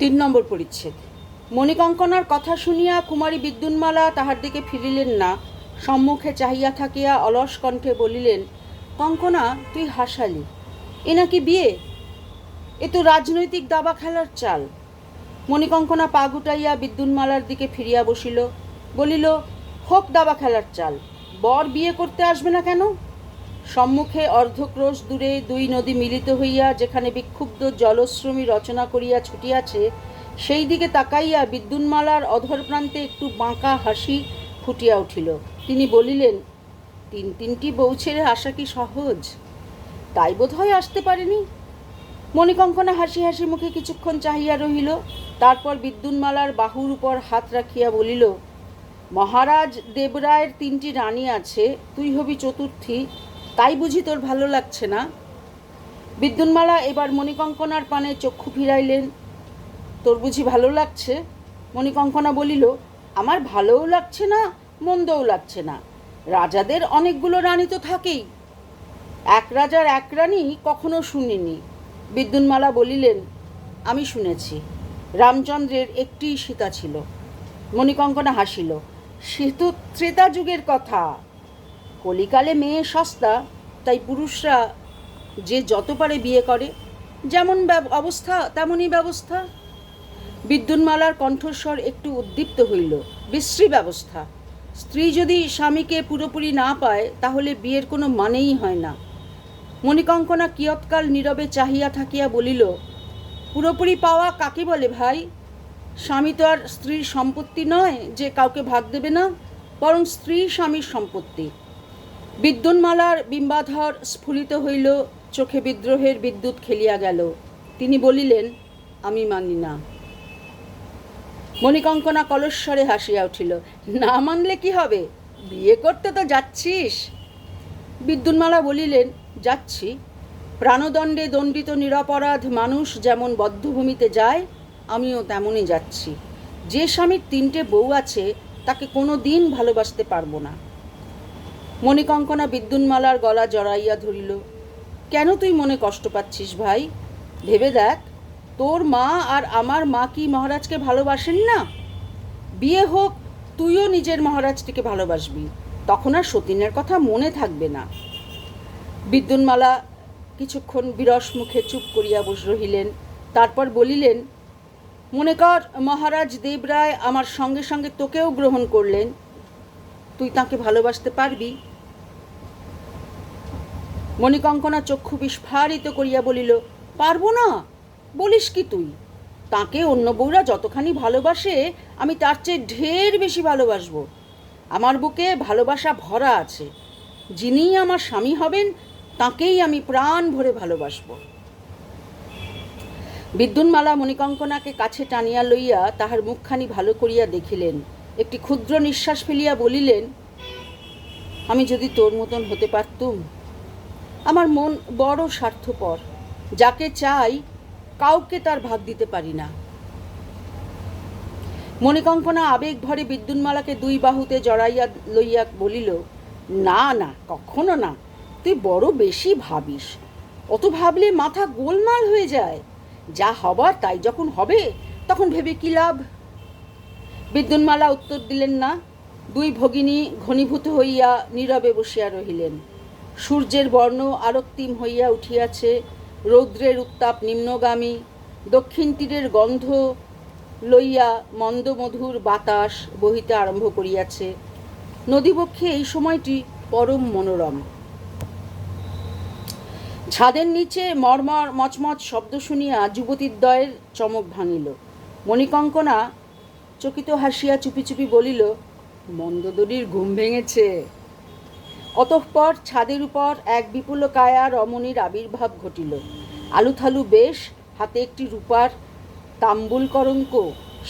তিন নম্বর পরিচ্ছেদ। মণিকঙ্কনার কথা শুনিয়া কুমারী বিদ্যুন্মালা তাহার দিকে ফিরিলেন না। সম্মুখে চাহিয়া থাকিয়া অলস কণ্ঠে বলিলেন, কঙ্কনা, তুই হাসালি। এ নাকি বিয়ে? এ তো রাজনৈতিক দাবা খেলার চাল। মণিকঙ্কনা পা গুটাইয়া বিদ্যুন্মালার দিকে ফিরিয়া বসিল। বলিল, হোক দাবা খেলার চাল। বর বিয়ে করতে আসবে না কেন? সম্মুখে অর্ধক্রোশ দূরে দুই নদী মিলিত হইয়া যেখানে বিক্ষুব্ধ জলশ্রমী রচনা করিয়া ছুটিয়াছে, সেই দিকে তাকাইয়া বিদ্যুন্মালার অধর প্রান্তে একটু বাঁকা হাসি ফুটিয়া উঠিল। তিনি বলিলেন, তিন তিনটি বউ ছেড়ে আসা কি সহজ? তাই বোধ হয় আসতে পারেনি? মণিকঙ্কনা হাসি হাসি মুখে কিছুক্ষণ চাহিয়া রহিল, তারপর বিদ্যুন্মালার বাহুর উপর হাত রাখিয়া বলিল, মহারাজ দেবরায়ের তিনটি রানী আছে, তুই হবি চতুর্থী তাই বুঝি তোর ভালো লাগছে না? বিদ্যুন্মালা এবার মণিকঙ্কনার পানে চক্ষু ফিরাইলেন। তোর বুঝি ভালো লাগছে? মণিকঙ্কনা বলিল, আমার ভালোও লাগছে না, মন্দও লাগছে না। রাজাদের অনেকগুলো রানী তো থাকেই। এক রাজার এক রানী কখনো শুনিনি। বিদ্যুন্মালা বলিলেন, আমি শুনেছি। রামচন্দ্রের একটি সীতা ছিল। মণিকঙ্কনা হাসিল, সে তো ত্রেতা যুগের কথা। কলিকালে মেয়ে সস্তা, তাই পুরুষরা যে যত পারে বিয়ে করে, যেমন অবস্থা, তেমনই ব্যবস্থা। বিদ্যুন্মালার কণ্ঠস্বর একটু উদ্দীপ্ত হইল, বিশ্রী ব্যবস্থা। স্ত্রী যদি স্বামীকে পুরোপুরি না পায়, তাহলে বিয়ের কোনো মানেই হয় না। মণিকঙ্কনা কিয়ৎকাল নীরবে চাহিয়া থাকিয়া বলিল, পুরোপুরি পাওয়া কাকে বলে ভাই? স্বামী তো আর স্ত্রীর সম্পত্তি নয় যে কাউকে ভাগ দেবে না, বরং স্ত্রী স্বামীর সম্পত্তি। বিদ্যুন্মালার বিম্বাধর স্ফুলিত হইল, চোখে বিদ্রোহের বিদ্যুৎ খেলিয়া গেল। তিনি বলিলেন, আমি মানি না। মণিকঙ্কনা কলস্বরে হাসিয়া উঠিল, না মানলে কি হবে? বিয়ে করতে তো যাচ্ছিস? বিদ্যুন্মালা বলিলেন, যাচ্ছি। প্রাণদণ্ডে দণ্ডিত নিরপরাধ মানুষ যেমন বদ্ধভূমিতে যায়, আমিও তেমনই যাচ্ছি। যে স্বামীর তিনটে বউ আছে, তাকে কোনো দিন ভালোবাসতে পারব না। মণিকঙ্কনা বিদ্যুন্মালার গলা জড়াইয়া ধরিল, কেন তুই মনে কষ্ট পাচ্ছিস ভাই? ভেবে দেখ, তোর মা আর আমার মা কি মহারাজকে ভালোবাসেন না? বিয়ে হোক, তুইও নিজের মহারাজটিকে ভালোবাসবি, তখন আর সতীনের কথা মনে থাকবে না। বিদ্যুন্মালা কিছুক্ষণ বিরস মুখে চুপ করিয়া বস রহিলেন, তারপর বলিলেন, মনে কর, মহারাজ দেবরায় আমার সঙ্গে সঙ্গে তোকেও গ্রহণ করলেন। তুই তাকে ভালোবাসতে পারবি মণিকঙ্কনা চক্ষু বিস্ফারিত করিয়া বলিল, পারব না। বলিস কি তুই? তাকে অন্য বউরা যতখানি ভালোবাসে, আমি তার চেয়ে ঢের বেশি ভালোবাসবো। আমার বুকে ভালোবাসা ভরা আছে। যিনিই আমার স্বামী হবেন, তাকেই আমি প্রাণ ভরে ভালোবাসবো। বিদ্যুন্মালা মণিকঙ্কনাকে কাছে টানিয়া লইয়া তাহার মুখখানি ভালো করিয়া দেখিলেন। একটি ক্ষুদ্র নিঃশ্বাস ফেলিয়া বলিলেন, আমি যদি তোর মতন হতে পারতুম আমার মন বড় স্বার্থপর। যাকে চাই, কাউকে তার ভাগ দিতে পারি না। মণিকঙ্কনা আবেগ ভরে বিদ্যুন্মালাকে দুই বাহুতে জড়াইয়া লইয়া বলিল, না না, কখনো না। তুই বড় বেশি ভাবিস। অত ভাবলে মাথা গোলমাল হয়ে যায়। যা হবার তাই যখন হবে, তখন ভেবে কি লাভ? বিদ্যুন্মালা উত্তর দিলেন না। দুই ভগিনী ঘনীভূত হইয়া নীরবে বসিয়া রহিলেন। সূর্যের বর্ণ আরক্তিম হইয়া উঠিয়াছে, রৌদ্রের উত্তাপ নিম্নগামী, দক্ষিণ তীরের গন্ধ লইয়া মন্দমধুর বাতাস বহিতে আরম্ভ করিয়াছে। নদীবক্ষে এই সময়টি পরম মনোরম। ছাদের নিচে মর্মর মচমচ শব্দ শুনিয়া যুবতীদ্বয়ের চমক ভাঙিল। মণিকঙ্কনা চকিত হাসিয়া চুপি চুপি বলিল মন্দদরির ঘুম ভেঙেছে। অতঃপর ছাদের উপর এক বিপুল কায়া রমণীর আবির্ভাব ঘটিল। আলুথালু বেশ, হাতে একটি রূপার তাম্বুল করঙ্ক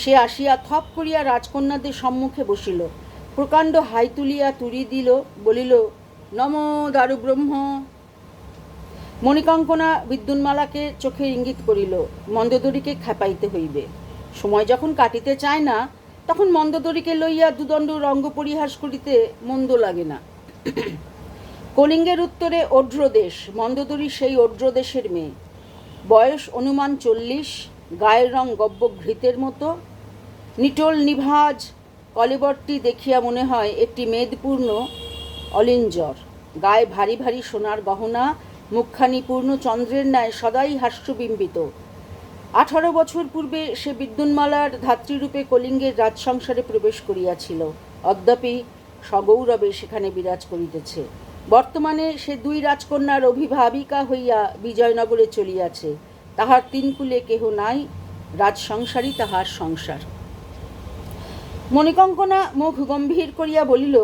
সে আসিয়া থপ করিয়া রাজকন্যাদের সম্মুখে বসিল। প্রকাণ্ড হাই তুলিয়া তুড়ি দিল, বলিল, নম দারু ব্রহ্ম মণিকঙ্কনা বিদ্যুন্মালাকে চোখে ইঙ্গিত করিল মন্দদরিকে খেপাইতে হইবে। সময় যখন কাটিতে চায় না, তখন মন্দদরিকে লইয়া দুদণ্ড রঙ্গ পরিহাস করিতে মন্দ লাগে না। কলিঙ্গের উত্তরে ওড্রদেশ মন্দদরি সেই ওড্রদেশের মেয়ে। বয়স অনুমান চল্লিশ, গায়ের রং গব্য ঘৃতের মতো। নিটোল নিভাজ কলেবরটি দেখিয়া মনে হয় একটি মেদপূর্ণ অলিঞ্জর। গায়ে ভারী ভারী সোনার গহনা, মুখখানি পূর্ণ চন্দ্রের ন্যায় সদাই হাস্যবিম্বিত। আঠারো বছর পূর্বে সে বিদ্যুন্মালার ধাত্রীরূপে কলিঙ্গের রাজসংসারে প্রবেশ করিয়াছিল। অদ্যাপি সগৌরবে সেখানে বিরাজ করিতেছে। বর্তমানে সে দুই রাজকন্যার অভিভাবিকা হইয়া বিজয়নগরে চলিয়াছে। তাহার তিন কুলে কেহ নাই রাজসংসারই তাহার সংসার। মণিকঙ্কনা মুখ গম্ভীর করিয়া বলিল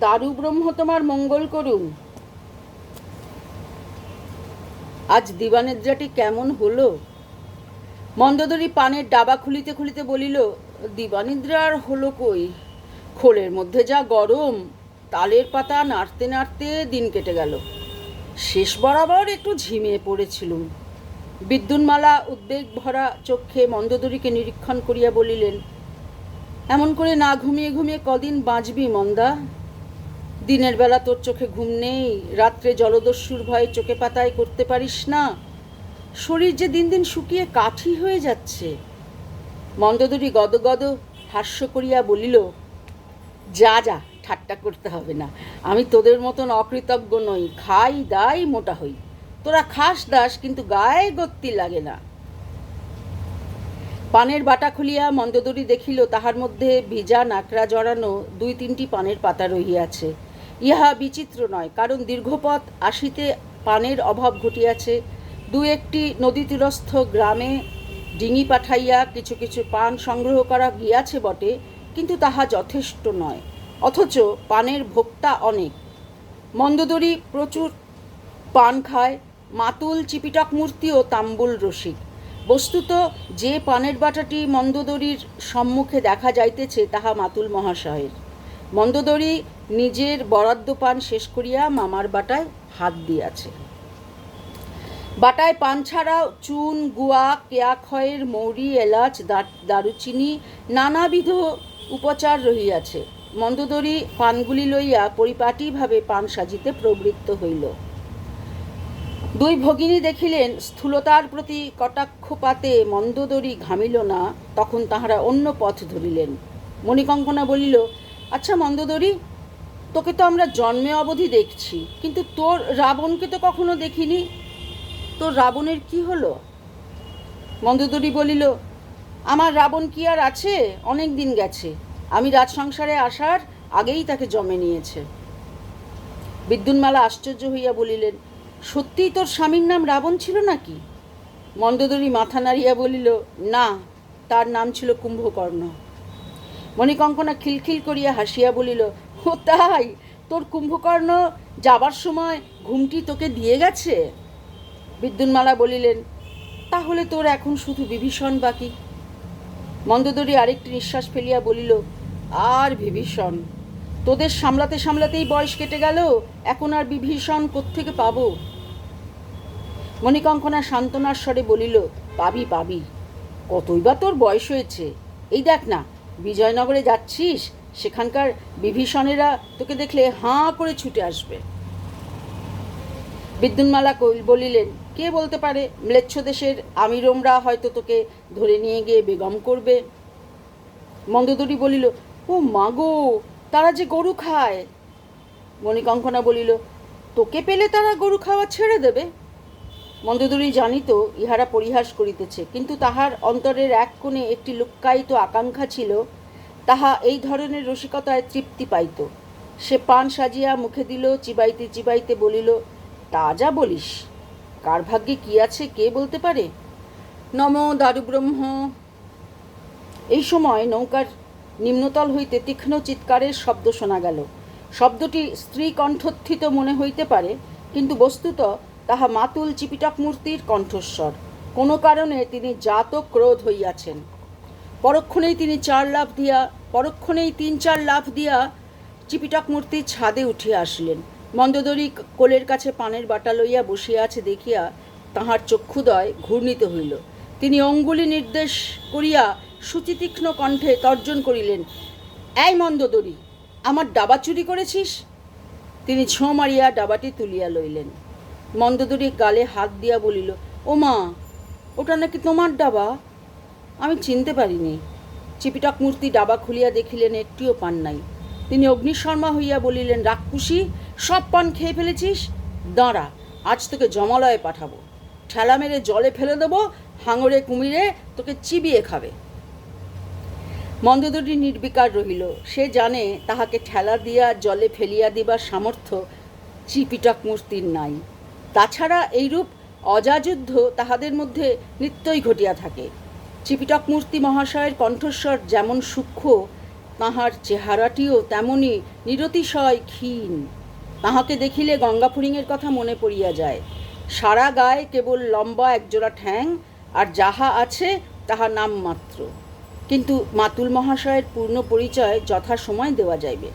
দারু ব্রহ্ম তোমার মঙ্গল করুন। আজ দিবানিদ্রাটি কেমন হলো? মন্দোদরি পানের ডাবা খুলিতে খুলিতে বলিল, দিবানিদ্রা আর হলো কই? খোলের মধ্যে যা গরম, তালের পাতা নাড়তে নাড়তে দিন কেটে গেল। শেষ বরাবর একটু ঝিমিয়ে পড়েছিলুম। বিদ্যুন্মালা উদ্বেগ ভরা চক্ষে মন্দোদরীকে নিরীক্ষণ করিয়া বলিলেন, এমন করে না ঘুমিয়ে ঘুমিয়ে কদিন বাঁচবি মন্দা? দিনের বেলা তোর চোখে ঘুম নেই, রাত্রে জলদস্যুর ভয়ে চোখে পাতায় করতে পারিস না। শরীর যে দিন দিন শুকিয়ে কাঠি হয়ে যাচ্ছে। মন্দোদরী গদগদ হাস্য করিয়া বলিল যা যা, ঠাট্টা করতে হবে না। আমি তোদের মতন অকৃতজ্ঞ নই, খাই, দাই, মোটা হই। তোরা খাস দাস, কিন্তু গায়ে গত্তি লাগে না। পানের বাটা খুলিয়া মন্দদরি দেখিল, তাহার মধ্যে ভিজা নাকড়া জড়ানো দুই তিনটি পানের পাতা রহিয়াছে। ইহা বিচিত্র নয়, কারণ দীর্ঘপথ আসিতে পানের অভাব ঘটিয়াছে। দু একটি নদী তীরস্থ গ্রামে ডিঙি পাঠাইয়া কিছু কিছু পান সংগ্রহ করা গিয়াছে বটে কিন্তু তাহা যথেষ্ট নয়, অথচ পানের ভোক্তা অনেক। মন্দোদরী প্রচুর পান খায়, মাতুল চিপিটক মূর্তি ও তাম্বুল রসিক। বস্তুত যে পানের বাটাটি মন্দোদরীর সম্মুখে দেখা যাইতেছে, তাহা মাতুল মহাশয়ের। মন্দোদরী নিজের বরাদ্দ পান শেষ করিয়া মামার বাটায় হাত দিয়াছে। বাটায় পান ছাড়াও চুন, গুয়া কেয়াক্ষয়ের মৌরি, এলাচ দারুচিনি, নানাবিধ উপচার রহিয়াছে। মন্দোদরী পানগুলি লইয়া পরিপাটিভাবে পান সাজিতে প্রবৃত্ত হইল। দুই ভগিনী দেখিলেন, স্থূলতার প্রতি কটাক্ষপাতে মন্দোদরী ঘামিল না, তখন তাহারা অন্য পথ ধরিলেন। মণিকঙ্কনা বলিল আচ্ছা মন্দোদরী, তোকে তো আমরা জন্মে অবধি দেখছি, কিন্তু তোর রাবণকে তো কখনো দেখিনি। তোর রাবণের কি হলো? মন্দোদরী বলিল আমার রাবণ কি আর আছে? অনেক দিন গেছে। আমি রাজসংসারে আসার আগেই তাকে জমে নিয়েছে। বিদ্যুন্মালা আশ্চর্য হইয়া বলিলেন, সত্যিই তোর স্বামীর নাম রাবণ ছিল নাকি? মন্দোদরী মাথা নাড়িয়া বলিল, না, তার নাম ছিল কুম্ভকর্ণ। মণিকঙ্কনা খিলখিল করিয়া হাসিয়া বলিল, ও তাই, তোর কুম্ভকর্ণ যাবার সময় ঘুমটি তোকে দিয়ে গেছে? বিদ্যুন্মালা বলিলেন, তাহলে তোর এখন শুধু বিভীষণ বাকি। মন্দোদরী আরেকটি নিঃশ্বাস ফেলিয়া বলিল, আর বিভীষণ, তোদের সামলাতে সামলাতেই বয়স কেটে গেল, এখন আর বিভীষণ কোত্থেকে পাবো? মণিকঙ্কনা সান্ত্বনার স্বরে বলিল, পাবি পাবি, কতই বা তোর বয়স হয়েছে? এই দেখ না, বিজয়নগরে যাচ্ছিস, সেখানকার বিভীষণেরা তোকে দেখলে হাঁ করে ছুটে আসবে। বিদ্যুন্মালা কইল- বলিলেন, কে বলতে পারে? ম্লেচ্ছ দেশের আমিরমরা হয়তো তোকে ধরে নিয়ে গিয়ে বেগম করবে। মন্দোদরী বলিল, ও মাগো তারা যে গরু খায়। মণিকঙ্কনা বলিল, তোকে পেলে তারা গরু খাওয়া ছেড়ে দেবে। মন্দোদরী জানিত, ইহারা পরিহাস করিতেছে, কিন্তু তাহার অন্তরের এক কোণে একটি লুক্কায়িত আকাঙ্ক্ষা ছিল, তাহা এই ধরনের রসিকতায় তৃপ্তি পাইত। সে পান সাজিয়া মুখে দিল, চিবাইতে চিবাইতে বলিল তা যা বলিস। কার ভাগ্যে কি আছে কে বলতে পারে? নম দারুব্রহ্ম। এই সময় নৌকার নিম্নতল হইতে তীক্ষ্ণ চিৎকারের শব্দ শোনা গেল। শব্দটি স্ত্রী কণ্ঠোত্থিত মনে হইতে পারে, কিন্তু বস্তুত তাহা মাতুল চিপিটক মূর্তির কণ্ঠস্বর। কোনো কারণে তিনি জাত ক্রোধ হইয়াছেন। পরক্ষণেই তিনি চার লাফ দিয়া, পরক্ষণেই তিন চার লাফ দিয়া চিপিটক মূর্তির ছাদে উঠিয়া আসলেন। মন্দোদরী কোলের কাছে পানের বাটা লইয়া বসিয়া আছে দেখিয়া তাহার চক্ষুদয় ঘূর্ণিত হইল। তিনি অঙ্গুলি নির্দেশ করিয়া সুচিতীক্ষ্ণ কণ্ঠে তর্জন করিলেন, এই মন্দোদরী, আমার ডাবা চুরি করেছিস? তিনি ছোঁ মারিয়া ডাবাটি তুলিয়া লইলেন। মন্দোদরী গালে হাত দিয়া বলিল, ও মা, ওটা নাকি তোমার ডাবা? আমি চিনতে পারিনি। চিপিটক মূর্তি ডাবা খুলিয়া দেখিলেন, একটিও পান নাই। তিনি অগ্নিশর্মা হইয়া বলিলেন, রাক্ষুসী, সব পান খেয়ে ফেলেছিস? দাঁড়া, আজ তোকে জমালয়ে পাঠাবো। ঠেলা মেরে জলে ফেলে দেবো, হাঙরে, কুমিরে তোকে চিবিয়ে খাবে। মন্দদরি নির্বিকার রহিল। সে জানে তাহাকে ঠেলা দিয়া, জলে ফেলিয়া দিবার সামর্থ্য চিপিটক মূর্তির নাই। তাছাড়া এইরূপ অজাযুদ্ধ তাহাদের মধ্যে নিত্যই ঘটিয়া থাকে। চিপিটক মূর্তি মহাশয়ের কণ্ঠস্বর যেমন সূক্ষ্ম তাহার চেহারাটিও তেমনি নিরতিশয় ক্ষীণ। তাহাকে দেখিলে গঙ্গাফুরিংয়ের কথা মনে পড়িয়া যায়। সারা গায়ে কেবল লম্বা একজোড়া ঠ্যাং, আর যাহা আছে তাহা নাম মাত্র। কিন্তু মাতুল মহাশয়ের পূর্ণ পরিচয় যথাসময় দেওয়া যাইবে।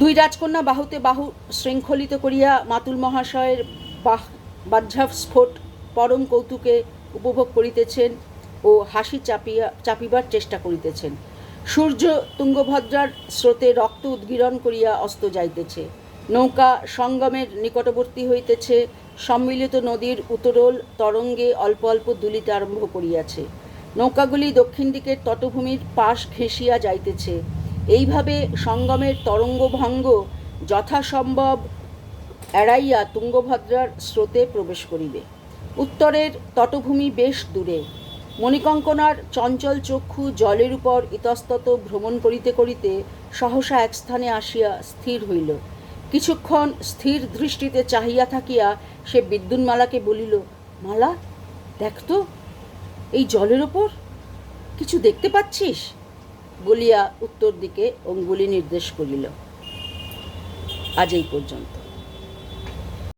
দুই রাজকন্যা বাহুতে বাহু শৃঙ্খলিত করিয়া মাতুল মহাশয়ের বাহ বাহ্যাভ স্ফোট পরম কৌতুকে উপভোগ করিতেছেন। ও হাসি চাপিয়া, চাপিবার চেষ্টা করিতেছেন। সূর্য তুঙ্গভদ্রার স্রোতে রক্ত উদ্গীরণ করিয়া অস্ত যাইতেছে। নৌকা সঙ্গমের নিকটবর্তী হইতেছে। সম্মিলিত নদীর উত্তরোল তরঙ্গে অল্প অল্প দুলিতে আরম্ভ করিয়াছে। নৌকাগুলি দক্ষিণ দিকের তটভূমির পাশ ঘেঁষিয়া যাইতেছে। এইভাবে সঙ্গমের তরঙ্গভঙ্গ যথাসম্ভব এড়াইয়া তুঙ্গভদ্রার স্রোতে প্রবেশ করিবে। উত্তরের তটভূমি বেশ দূরে। মণিকঙ্কনার চঞ্চল চক্ষু জলের উপর ইতস্তত ভ্রমণ করিতে করিতে সহসা এক স্থানে আসিয়া স্থির হইল। কিছুক্ষণ স্থির দৃষ্টিতে চাহিয়া থাকিয়া সে বিদ্যুন্মালাকে বলিল, মালা, দেখ তো, এই জলের ওপর কিছু দেখতে পাচ্ছিস? বলিয়া উত্তর দিকে অঙ্গুলি নির্দেশ করিল। আজ এই পর্যন্ত।